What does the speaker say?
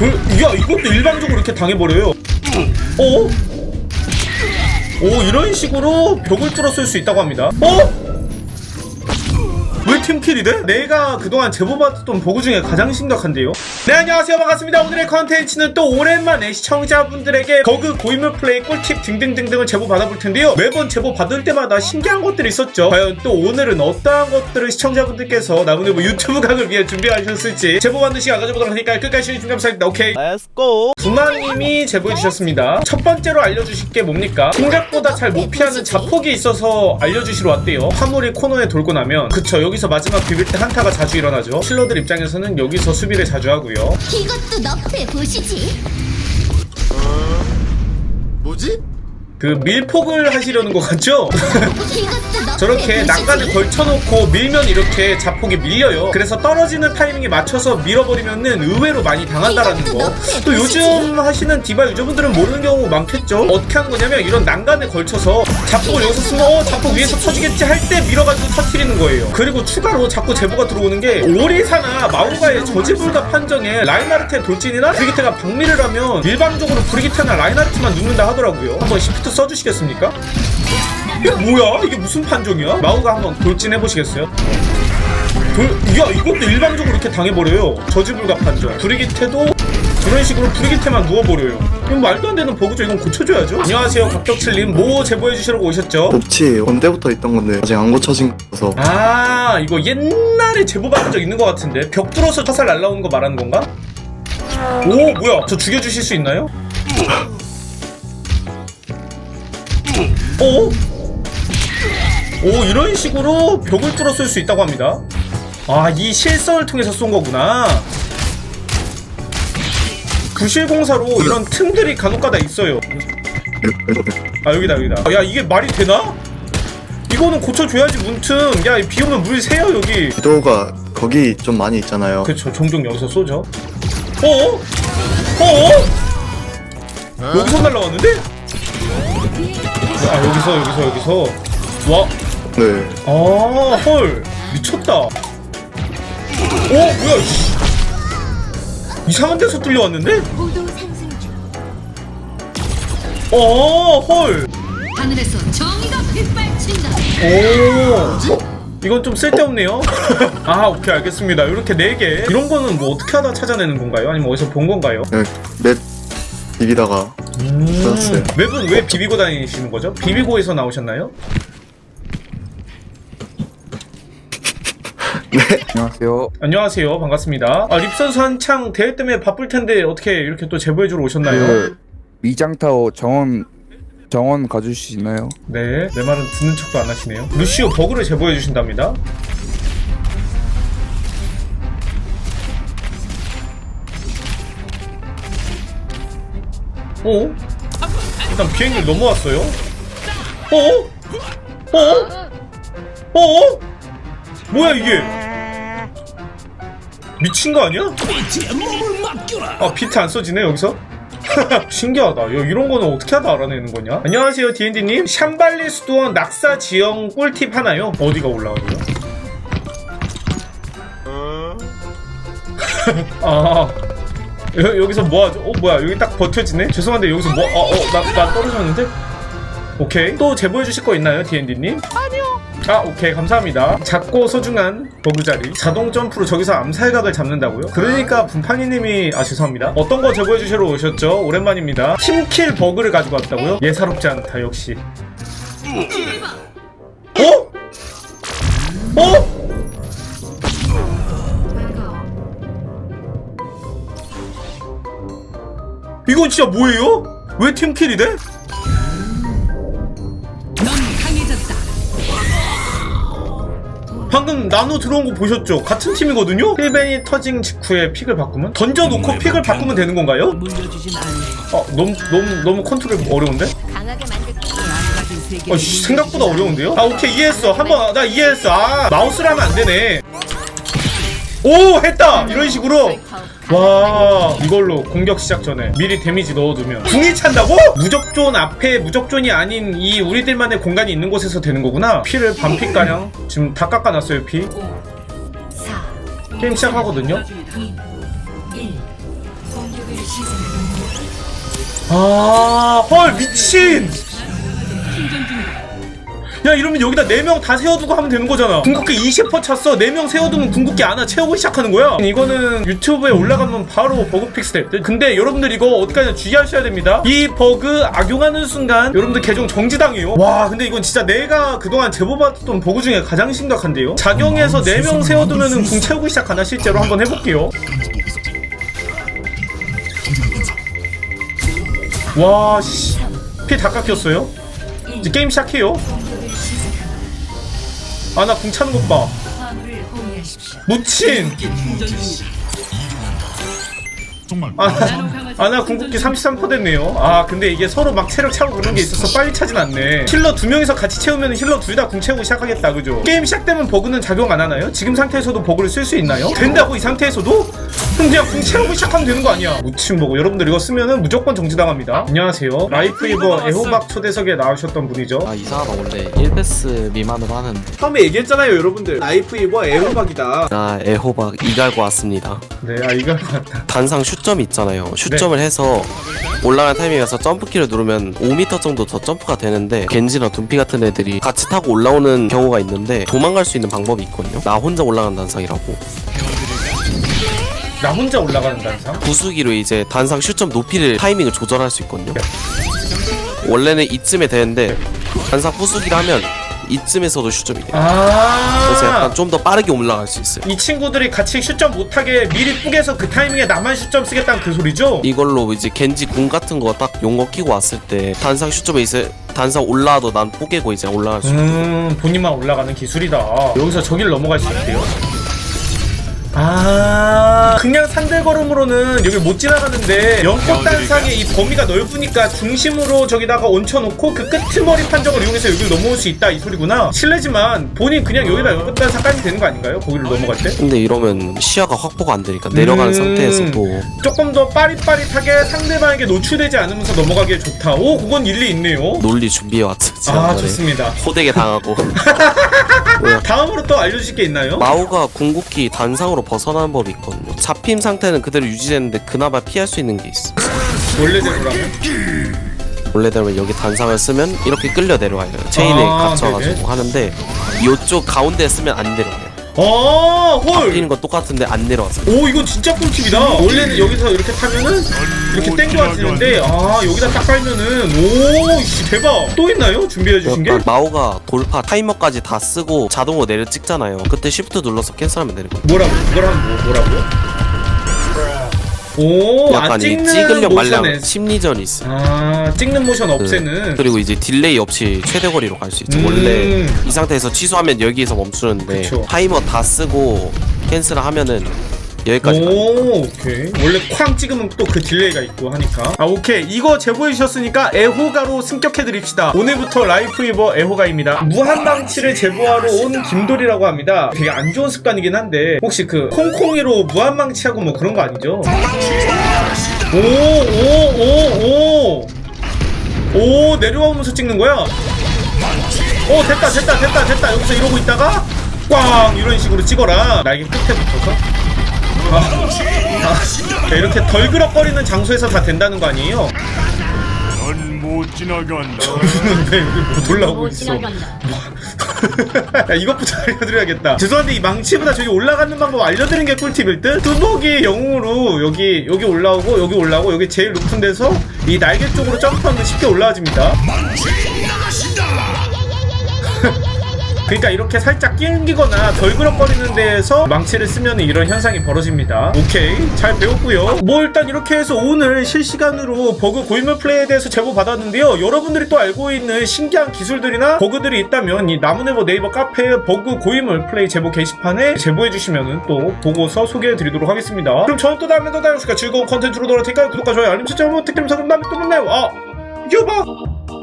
돌, 야 이것도 일방적으로 이렇게 당해버려요 어? 오 이런 식으로 벽을 뚫어 쓸 수 있다고 합니다 어? 왜 팀킬이 돼? 내가 그동안 제보받았던 보고 중에 가장 심각한데요 네 안녕하세요 반갑습니다 오늘의 컨텐츠는 또 오랜만에 시청자분들에게 거그 고인물 플레이 꿀팁 등등등등을 제보 받아볼 텐데요 매번 제보 받을 때마다 신기한 것들이 있었죠 과연 또 오늘은 어떠한 것들을 시청자분들께서 나무늘 뭐 유튜브 각을 위해 준비하셨을지 제보 받는 시간 가져보도록 하니까 끝까지 시청해주신 감사합니다 오케이 Let's go. 부마님이 제보해주셨습니다. 첫 번째로 알려주실 게 뭡니까? 생각보다 잘 못 피하는 자폭이 있어서 알려주시러 왔대요. 화물이 코너에 돌고 나면 그쵸 여기서 마지막 비빌 때 한타가 자주 일어나죠. 킬러들 입장에서는 여기서 수비를 자주 하고요. 이것도 너프해 보시지. 뭐지? 그 밀폭을 하시려는 것 같죠? 이것도 저렇게 보시지. 난간을 걸쳐놓고 밀면 이렇게 자폭이 밀려요. 그래서 떨어지는 타이밍에 맞춰서 밀어버리면은 의외로 많이 당한다라는 거. 또 요즘 하시는 디바 유저분들은 모르는 경우 많겠죠. 어떻게 하는 거냐면 이런 난간에 걸쳐서 자폭을 여기서 쓰면 어 자폭 위에서 터지겠지 할 때 밀어가지고 터트리는 거예요. 그리고 추가로 자꾸 제보가 들어오는 게 오리사나 마오가의 저지불가 판정에 라인하르트의 돌진이나 브리기테가 박밀을 하면 일방적으로 브리기테나 라인하르트만 눕는다 하더라고요. 한번 시프트 써주시겠습니까? 이게 뭐야? 이게 무슨 판정이야? 마우가 한번 돌진 해 보시겠어요? 돌, 야 이것도 일방적으로 이렇게 당해버려요 저지불가 판정 브리기테도 이런 식으로 브리기테만 누워버려요 이건 말도 안 되는 버그죠 이건 고쳐줘야죠 안녕하세요 각격칠님 뭐 제보해 주시려고 오셨죠? 법치 언제부터 있던 건데 아직 안 고쳐진 거라서 아 이거 옛날에 제보 받은 적 있는 것 같은데 벽 뚫어서 화살 날라오는 거 말하는 건가? 오 뭐야 저 죽여주실 수 있나요? 오? 오 이런 식으로 벽을 뚫어 쏠 수 있다고 합니다. 아 이 실선을 통해서 쏜 거구나. 부실공사로 이런 틈들이 간혹가다 있어요. 아 여기다 여기다. 야 이게 말이 되나? 이거는 고쳐줘야지 문틈. 야 비 오면 물 새요 여기. 기도가 거기 좀 많이 있잖아요. 그쵸 종종 여기서 쏘죠. 어어? 어어? 여기서 날라왔는데? 아 여기서 여기서 여기서. 와 네 아, 헐. 미쳤다. 오, 뭐야, 씨. 이상한 데서 뚫려왔는데? 모두 상승 중. 어, 헐. 하늘에서 정의가 빗발친다. 오. 이건 좀 쓸데없네요. 아, 오케이, 알겠습니다. 이렇게 4개. 이런 거는 뭐 어떻게 하다 찾아내는 건가요? 아니면 어디서 본 건가요? 네, 넷 비비다가 찾았어요 맵은 왜 비비고 다니시는 거죠? 비비고에서 나오셨나요? 안녕하세요. 안녕하세요. 반갑습니다. 아, 립 선수 한창 대회 때문에 바쁠 텐데 어떻게 이렇게 또 제보해주러 오셨나요? 그 위장타워 정원 정원 수 있나요? 네, 내 말은 듣는 척도 안 하시네요. 루시오 버그를 제보해 주신답니다. 어? 일단 비행기를 넘어왔어요. 어? 어? 어? 뭐야 이게? 미친 거 아니야? 아 비트 안 써지네 여기서? 신기하다. 야, 이런 거는 어떻게 하다 알아내는 거냐? 안녕하세요, D&D님. 샴발리 수도원 낙사 지형 꿀팁 하나요? 어디가 올라가고요? 아, 여, 여기서 뭐 하죠? 어, 뭐야, 여기 딱 버텨지네? 죄송한데, 여기서 뭐, 어, 어, 나, 나 떨어졌는데? 오케이. 또 제보해주실 거 있나요, D&D님? 아 오케이 감사합니다 작고 소중한 버그자리 자동 점프로 저기서 암살각을 잡는다고요? 그러니까 분팡이님이 아 죄송합니다 어떤 거 제보해 주시러 오셨죠? 오랜만입니다 팀킬 버그를 가지고 왔다고요? 예사롭지 않다 역시 어? 어? 이거 진짜 뭐예요? 왜 팀킬이 돼? 방금 나노 들어온 거 보셨죠? 같은 팀이거든요? 힐벤이 터진 직후에 픽을 바꾸면? 던져놓고 픽을 바꾸면 되는 건가요? 어, 너무, 너무, 너무 컨트롤 어려운데? 강하게 만들게. 어, 씨, 생각보다 어려운데요? 아, 오케이, 이해했어. 한번, 나 이해했어. 아, 마우스를 하면 안 되네. 오! 했다! 이런 식으로. 와, 이걸로 공격 시작 전에 미리 데미지 넣어두면. 궁이 찬다고? 무적존 앞에 무적존이 아닌 이 우리들만의 공간이 있는 곳에서 되는 거구나. 피를 반피가량. 지금 다 깎아놨어요, 피. 게임 시작하거든요. 아, 헐, 미친! 야, 이러면 여기다 4명 다 세워두고 하면 되는 거잖아. 궁극기 20% 찼어. 4명 세워두면 궁극기 하나 채우고 시작하는 거야. 이거는 유튜브에 올라가면 바로 버그 픽스 될 듯. 근데 여러분들 이거 어디까지 주의하셔야 됩니다. 이 버그 악용하는 순간 여러분들 계정 정지당해요. 와, 근데 이건 진짜 내가 그동안 제보받았던 버그 중에 가장 심각한데요. 작용해서 4명 세워두면은 궁 채우고 시작하나 실제로 한번 해볼게요. 와, 씨. 피 다 깎였어요? 이제 게임 시작해요. 아, 나 궁 차는 것 봐. 무친! 정말 아, 아, 나 궁극기 33% 됐네요. 아, 근데 이게 서로 막 체력 차고 그런 게 있어서 빨리 차진 않네. 힐러 두 명이서 같이 채우면 힐러 둘 다 궁 채우고 시작하겠다, 그죠? 게임 시작되면 버그는 작용 안 하나요? 지금 상태에서도 버그를 쓸 수 있나요? 된다고, 이 상태에서도? 그럼 그냥 궁 채우고 시작하면 되는 거 아니야? 무침 버그. 여러분들 이거 쓰면은 무조건 정지당합니다. 안녕하세요. 라이프 이버 애호박 초대석에 나오셨던 분이죠. 아 이사가 원래 1패스 미만으로 하는데 처음에 얘기했잖아요, 여러분들. 라이프 이버 애호박이다. 나 애호박 이갈고 왔습니다 네, 아, 이거 같다. 단상 슛점이 있잖아요 슛점 을 네. 해서 올라가는 타이밍에서 점프키를 누르면 5m 정도 더 점프가 되는데 겐지나 둠피 같은 애들이 같이 타고 올라오는 경우가 있는데 도망갈 수 있는 방법이 있거든요 나 혼자 올라간 단상이라고 나 혼자 올라가는 단상? 부수기로 이제 단상 슛점 높이를 타이밍을 조절할 수 있거든요 원래는 이쯤에 되는데 단상 부수기를 하면 이쯤에서도 슛점이 돼요. 그래서 아. 약간 좀 더 빠르게 올라갈 수 있어요. 이 친구들이 같이 슛점 못하게 미리 뿌개서 그 타이밍에 나만 슛점 쓰겠다는 그 소리죠? 이걸로 이제 겐지 궁 같은 거 딱 용거 끼고 왔을 때 단상 슈점에 있을 단상 올라와도 난 뽀개고 이제 올라갈 수 있고 음 본인만 올라가는 기술이다. 여기서 저길 넘어갈 수 있대요 아 그냥 산들걸음으로는 여기 못 지나가는데 연꽃 단상의 이 범위가 넓으니까 중심으로 저기다가 얹혀놓고 그 끄트머리 판정을 이용해서 여기를 넘어올 수 있다 이 소리구나. 실례지만 본인 그냥 여기다 연꽃 단상 까면 되는 거 아닌가요? 거기를 넘어갈 때? 근데 이러면 시야가 확보가 안 되니까 내려가는 음. 상태에서도 조금 더 빠릿빠릿하게 상대방에게 노출되지 않으면서 넘어가기에 좋다. 오 그건 일리 있네요. 논리 준비해 왔지 아 좋습니다. 호되게 당하고 다음으로 또 알려주실 게 있나요? 마오가 궁극기 단상으로 벗어나는 법이 있거든요. 잡힘 상태는 그대로 유지되는데 그나마 피할 수 있는 게 있어 원래대로라면 원래대로 여기 단상을 쓰면 이렇게 끌려 내려와요. 체인에 아, 갇혀가지고 네네. 하는데 이쪽 가운데 쓰면 안 내려와요 아, 헐. 뛰는 건 똑같은데 안 내려와서 오, 이건 진짜 꿀팁이다. 원래는 여기서 이렇게 타면은 이렇게 땡겨왔는데 아, 여기다 딱 깔면은 오, 씨, 대박. 또 있나요? 준비해 주신 게? 마오가 돌파 타이머까지 다 쓰고 자동으로 내려 찍잖아요. 그때 쉬프트 눌러서 캔슬하면 되는 거예요. 뭐라고? 그걸 하면 뭐, 뭐라고요? 오, 아, 약간 이 찍는 찍으려 모션에. 심리전이 있어. 요 아, 찍는 모션 없애는. 그리고 이제 딜레이 없이 최대 거리로 갈 수 있죠. 음. 원래 이 상태에서 취소하면 여기에서 멈추는데 그쵸. 타이머 다 쓰고 캔슬을 하면은 여기까지. 오, 오케이. 원래 쾅 찍으면 또 그 딜레이가 있고 하니까. 아, 오케이. 이거 제보해 주셨으니까 애호가로 승격해 드립시다. 오늘부터 라이프 이버 애호가입니다. 무한방치를 제보하러 온 김돌이라고 합니다. 되게 안 좋은 습관이긴 한데 혹시 그 콩콩이로 무한방치하고 뭐 그런 거 아니죠? 오, 오, 오, 오. 오, 내려오면서 찍는 거야? 오, 됐다, 됐다, 됐다, 됐다. 여기서 이러고 있다가 꽝 이런 식으로 찍어라. 날개 끝에 붙어서. 아, 아, 이렇게 덜그럭거리는 장소에서 다 된다는 거 아니에요? 넌못 지나간다. 근데 여기 뭐 돌라오고 있어. 야, 이것부터 알려드려야겠다. 죄송한데 이 망치보다 저기 올라가는 방법 알려드리는 게 꿀팁일 듯? 뚜벅이 영웅으로 여기 여기 올라오고 여기 올라오고 여기 제일 높은 데서 이 날개 쪽으로 점프하면 쉽게 올라와집니다. 그러니까 이렇게 살짝 끼기거나 덜그럭거리는 데에서 망치를 쓰면 이런 현상이 벌어집니다. 오케이 잘 배웠고요. 뭐 일단 이렇게 해서 오늘 실시간으로 버그 고인물 플레이에 대해서 제보 받았는데요. 여러분들이 또 알고 있는 신기한 기술들이나 버그들이 있다면 이 나무네버 네이버 카페 버그 고인물 플레이 제보 게시판에 제보해 주시면 또 보고서 소개해 드리도록 하겠습니다. 그럼 저는 또 다음에 또 다른 시간 즐거운 컨텐츠로 돌아올 테니까 구독과 좋아요 알림 설정 부탁드리면서 그럼 다음에 또 만나요. 아 봐.